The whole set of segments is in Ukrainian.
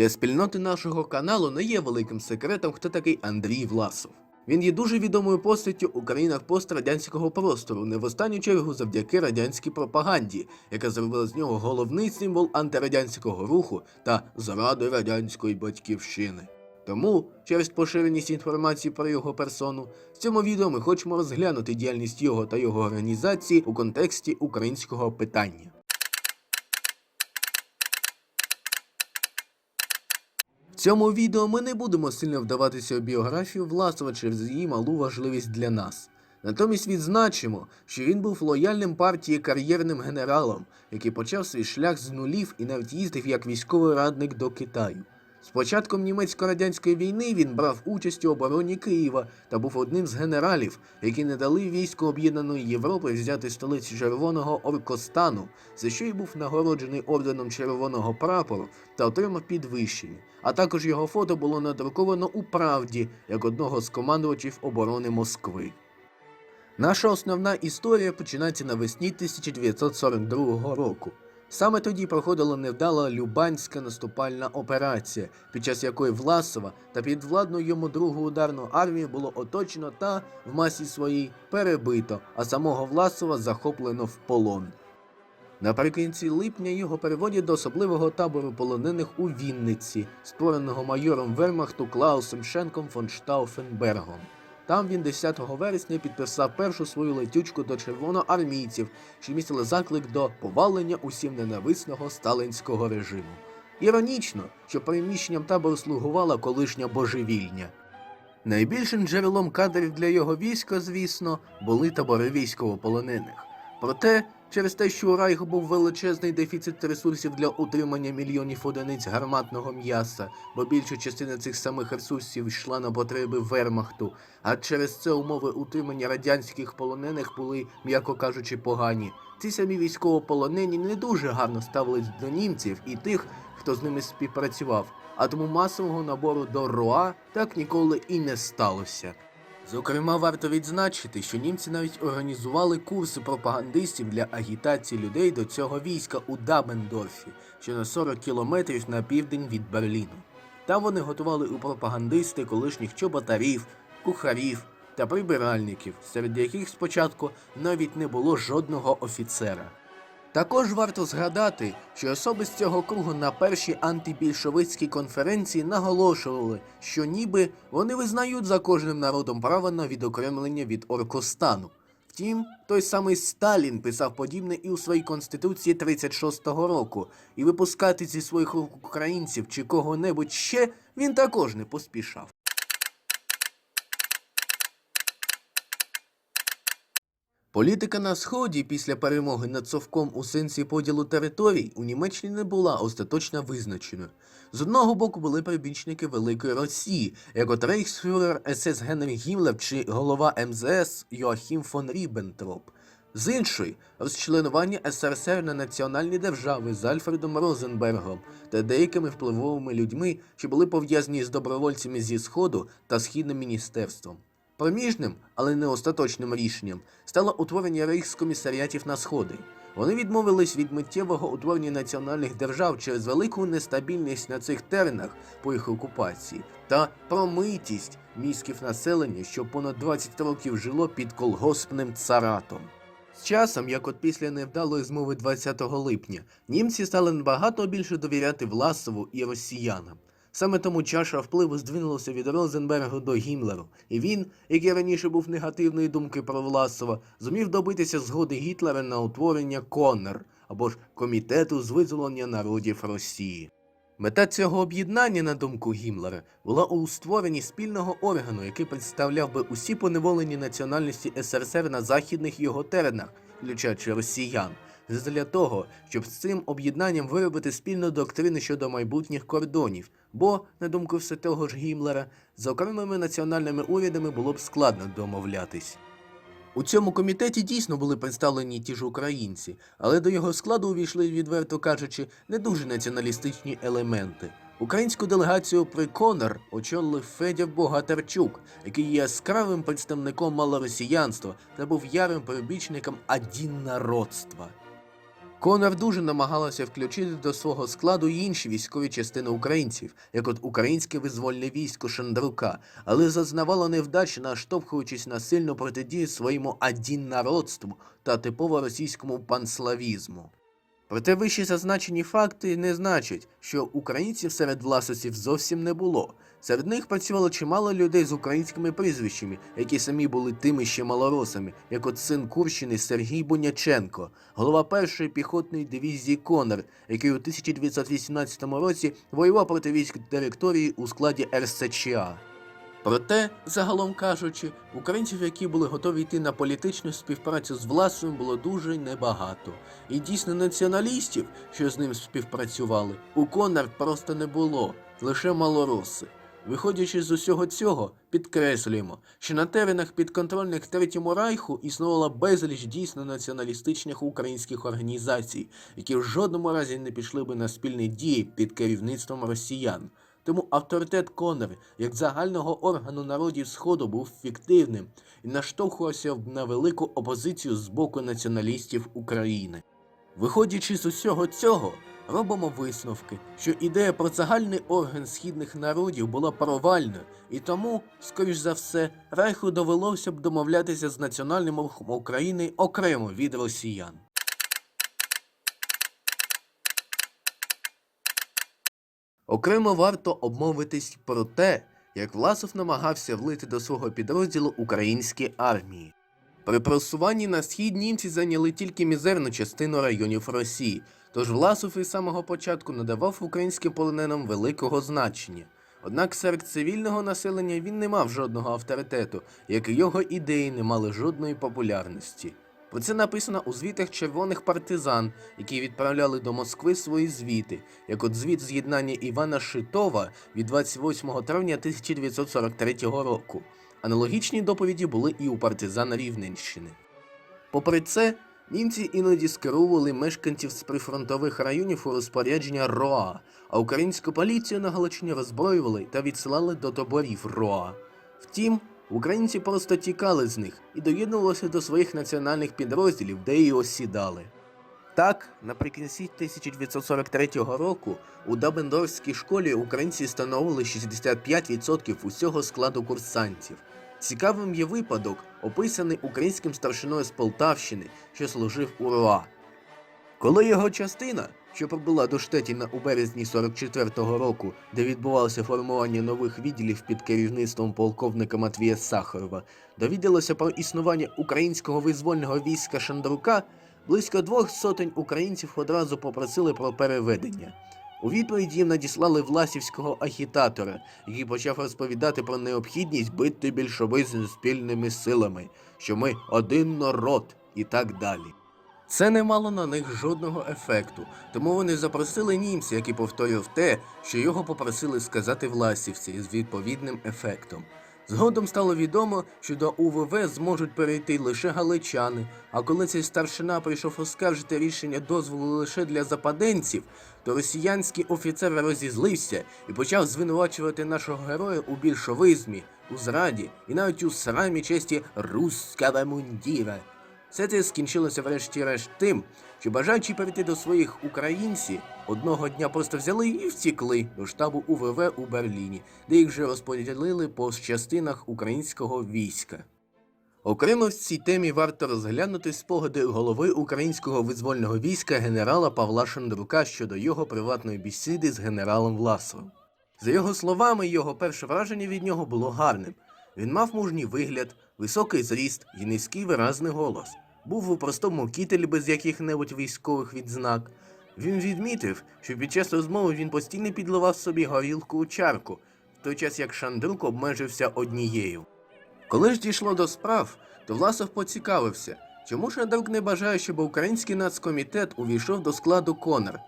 Для спільноти нашого каналу не є великим секретом, хто такий Андрій Власов. Він є дуже відомою постаттю у країнах пострадянського простору, не в останню чергу завдяки радянській пропаганді, яка зробила з нього головний символ антирадянського руху та зради радянської батьківщини. Тому, через поширеність інформації про його персону, в цьому відео ми хочемо розглянути діяльність його та його організації у контексті українського питання. Цьому відео ми не будемо сильно вдаватися у біографію Власова через її малу важливість для нас. Натомість відзначимо, що він був лояльним партії кар'єрним генералом, який почав свій шлях з нулів і навіть їздив як військовий радник до Китаю. З початком німецько-радянської війни він брав участь у обороні Києва та був одним з генералів, які не дали війську Об'єднаної Європи взяти столицю Червоного Оркостану, за що й був нагороджений орденом Червоного прапору та отримав підвищення. А також його фото було надруковано у правді як одного з командувачів оборони Москви. Наша основна історія починається навесні 1942 року. Саме тоді проходила невдала Любанська наступальна операція, під час якої Власова та підвладну йому другу ударну армію було оточено та в масі своїй перебито, а самого Власова захоплено в полон. Наприкінці липня його переводять до особливого табору полонених у Вінниці, створеного майором Вермахту Клаусом Шенком фон Штауфенбергом. Там він 10 вересня підписав першу свою летючку до червоноармійців, що містили заклик до повалення усім ненависного сталинського режиму. Іронічно, що приміщенням табору слугувала колишня божевільня. Найбільшим джерелом кадрів для його війська, звісно, були табори військовополонених. Проте, через те, що у Райху був величезний дефіцит ресурсів для утримання мільйонів одиниць гарматного м'яса, бо більша частина цих самих ресурсів йшла на потреби вермахту, а через це умови утримання радянських полонених були, м'яко кажучи, погані. Ці самі військовополонені не дуже гарно ставились до німців і тих, хто з ними співпрацював, а тому масового набору до РОА так ніколи і не сталося. Зокрема, варто відзначити, що німці навіть організували курси пропагандистів для агітації людей до цього війська у Дабендорфі, що на 40 кілометрів на південь від Берліну. Там вони готували у пропагандисти колишніх чоботарів, кухарів та прибиральників, серед яких спочатку навіть не було жодного офіцера. Також варто згадати, що особи з цього кругу на першій антибільшовицькій конференції наголошували, що ніби вони визнають за кожним народом право на відокремлення від Оркостану. Втім, той самий Сталін писав подібне і у своїй конституції 36-го року, і випускати зі своїх рук українців чи кого-небудь ще він також не поспішав. Політика на сході після перемоги над Совком у сенсі поділу територій у Німеччині не була остаточно визначеною. З одного боку були прибічники Великої Росії, як от рейхсфюрер СС Генріх Гімлер чи голова МЗС Йоахім фон Ріббентроп. З іншої розчленування СРСР на національні держави з Альфредом Розенбергом та деякими впливовими людьми, що були пов'язані з добровольцями зі Сходу та Східним міністерством. Проміжним, але не остаточним рішенням стало утворення рейхскомісаріатів на сходи. Вони відмовились від миттєвого утворення національних держав через велику нестабільність на цих теренах по їх окупації та промитість міських населення, що понад 20 років жило під колгоспним царатом. З часом, як от після невдалої змови 20 липня, німці стали набагато більше довіряти Власову і росіянам. Саме тому чаша впливу здвинулася від Розенберга до Гімлеру, і він, який раніше був негативної думки про Власова, зумів добитися згоди Гітлера на утворення Коннер або ж комітету з визволення народів Росії. Мета цього об'єднання, на думку Гімлера, була у створенні спільного органу, який представляв би усі поневолені національності СРСР на західних його теренах, включаючи росіян, для того, щоб з цим об'єднанням виробити спільну доктрину щодо майбутніх кордонів, бо, на думку все того ж Гімлера, з окремими національними урядами було б складно домовлятись. У цьому комітеті дійсно були представлені ті ж українці, але до його складу увійшли, відверто кажучи, не дуже націоналістичні елементи. Українську делегацію при Конор очолив Федір Богатарчук, який є яскравим представником малоросіянства та був ярим прибічником адіннародства. Конор дуже намагалася включити до свого складу й інші військові частини українців, як от українське визвольне військо Шандрука, але зазнавала невдачі, наштовхуючись на сильну протидію своєму адіннародству та типово російському панславізму. Проте вищі зазначені факти не значать, що українців серед власовців зовсім не було. Серед них працювало чимало людей з українськими прізвищами, які самі були тими ще малоросами, як от син Курщини Сергій Буняченко, голова першої піхотної дивізії Конор, який у 1918 році воював проти військ директорії у складі РСЧА. Проте, загалом кажучи, українців, які були готові йти на політичну співпрацю з власом, було дуже небагато. І дійсно націоналістів, що з ним співпрацювали, у Конор просто не було, лише малороси. Виходячи з усього цього, підкреслюємо, що на теренах підконтрольних Третьому Райху існувало безліч дійсно націоналістичних українських організацій, які в жодному разі не пішли би на спільні дії під керівництвом росіян. Тому авторитет Конори як загального органу народів Сходу був фіктивним і наштовхувався на велику опозицію з боку націоналістів України. Виходячи з усього цього, робимо висновки, що ідея про загальний орган східних народів була провальною, і тому, скоріш за все, Райху довелося б домовлятися з національним рухом України окремо від росіян. Окремо варто обмовитись про те, як Власов намагався влити до свого підрозділу українські армії. При просуванні на схід німці зайняли тільки мізерну частину районів Росії, тож Власов із самого початку надавав українським полоненим великого значення. Однак серед цивільного населення він не мав жодного авторитету, як і його ідеї не мали жодної популярності. Про це написано у звітах червоних партизан, які відправляли до Москви свої звіти, як от звіт з'єднання Івана Шитова від 28 травня 1943 року. Аналогічні доповіді були і у партизан Рівненщини. Попри це, німці іноді скеровували мешканців з прифронтових районів у розпорядження РОА, а українську поліцію на Галичині роззброювали та відсилали до таборів РОА. Втім, українці просто тікали з них і доєднувалися до своїх національних підрозділів, де і осідали. Так, наприкінці 1943 року у Дабендорфській школі українці становили 65% усього складу курсантів. Цікавим є випадок, описаний українським старшиною з Полтавщини, що служив у РОА. Коли його частина, що прибула до Штетіна у березні 44-го року, де відбувалося формування нових відділів під керівництвом полковника Матвія Сахарова, довідалася про існування українського визвольного війська Шандрука, близько двох сотень українців одразу попросили про переведення. У відповідь їм надіслали власівського агітатора, який почав розповідати про необхідність бити більшовизм спільними силами, що ми один народ і так далі. Це не мало на них жодного ефекту, тому вони запросили німця, який повторював те, що його попросили сказати власівці з відповідним ефектом. Згодом стало відомо, що до УВВ зможуть перейти лише галичани, а коли цей старшина прийшов оскаржити рішення дозволу лише для западенців, то росіянський офіцер розізлився і почав звинувачувати нашого героя у більшовизмі, у зраді і навіть у срамі честі русского мундіра. Все це скінчилося врешті-решт тим, що бажаючи перейти до своїх українці, одного дня просто взяли і втікли до штабу УВВ у Берліні, де їх вже розподілили по частинах українського війська. Окремо в цій темі варто розглянути спогади голови українського визвольного війська генерала Павла Шандрука щодо його приватної бесіди з генералом Власовим. За його словами, його перше враження від нього було гарним. Він мав мужній вигляд, високий зріст і низький виразний голос. Був у простому кітелі без яких-небудь військових відзнак. Він відмітив, що під час розмови він постійно підливав собі горілку у чарку, в той час як Шандрук обмежився однією. Коли ж дійшло до справ, то Власов поцікавився, чому Шандрук не бажає, щоб український нацкомітет увійшов до складу Конор.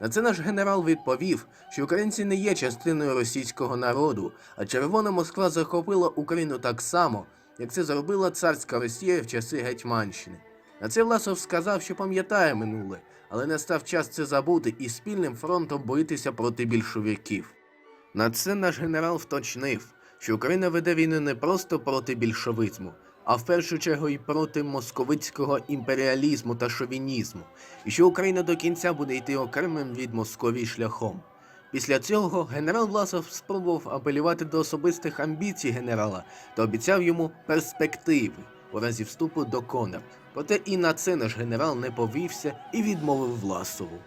На це наш генерал відповів, що українці не є частиною російського народу, а Червона Москва захопила Україну так само, як це зробила царська Росія в часи Гетьманщини. На це Власов сказав, що пам'ятає минуле, але настав час це забути і спільним фронтом боротися проти більшовиків. На це наш генерал вточнив, що Україна веде війну не просто проти більшовизму, а в першу чергу і проти московицького імперіалізму та шовінізму, і що Україна до кінця буде йти окремим від Московії шляхом. Після цього генерал Власов спробував апелювати до особистих амбіцій генерала та обіцяв йому перспективи у разі вступу до Конер. Проте і на це наш генерал не повівся і відмовив Власову.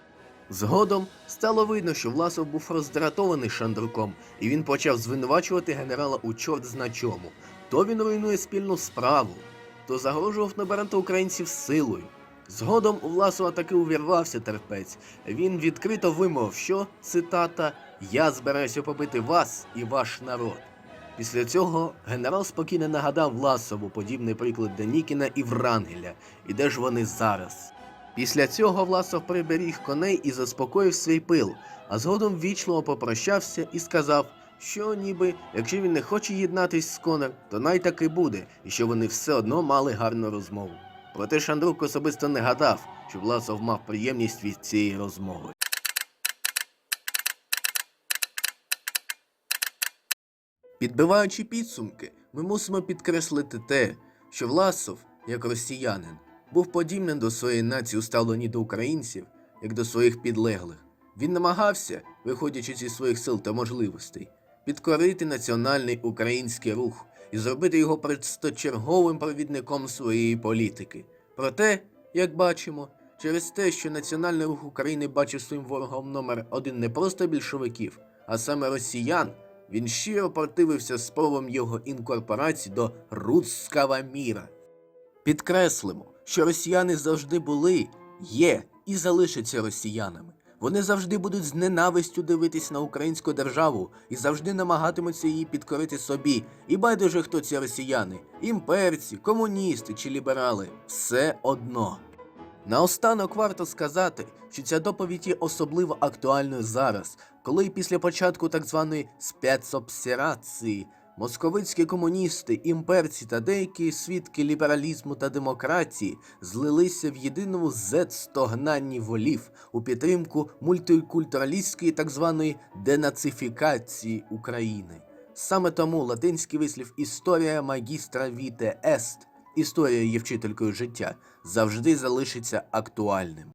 Згодом стало видно, що Власов був роздратований Шандруком, і він почав звинувачувати генерала у чорт зна чому. То він руйнує спільну справу, то загрожував набирати українців силою. Згодом у Власова таки увірвався терпець. Він відкрито вимовив, що цитата Я збираюся побити вас і ваш народ. Після цього генерал спокійно нагадав Власову подібний приклад Денікіна і Врангеля, і де ж вони зараз. Після цього Власов приберіг коней і заспокоїв свій пил, а згодом вічливо попрощався і сказав, що ніби якщо він не хоче єднатись з Конер, то най таки буде, і що вони все одно мали гарну розмову. Проте Шандрук особисто не гадав, що Власов мав приємність від цієї розмови. Підбиваючи підсумки, ми мусимо підкреслити те, що Власов, як росіянин, був подібним до своєї нації у ставленні до українців, як до своїх підлеглих. Він намагався, виходячи зі своїх сил та можливостей, підкорити національний український рух і зробити його предсточерговим провідником своєї політики. Проте, як бачимо, через те, що національний рух України бачив своїм ворогом номер один не просто більшовиків, а саме росіян, він щиро противився спробам його інкорпорації до руського міра. Підкреслимо, що росіяни завжди були, є і залишаться росіянами. Вони завжди будуть з ненавистю дивитись на українську державу і завжди намагатимуться її підкорити собі. І байдуже, хто ці росіяни імперці, комуністи чи ліберали все одно. Наостанок варто сказати, що ця доповідь є особливо актуальною зараз, коли після початку так званої спецобсерації московицькі комуністи, імперці та деякі свідки лібералізму та демократії злилися в єдиному зет-стогнанні волів у підтримку мультикультуралістської так званої денацифікації України. Саме тому латинський вислів історія магістра віте ест, історія є вчителькою життя, завжди залишиться актуальним.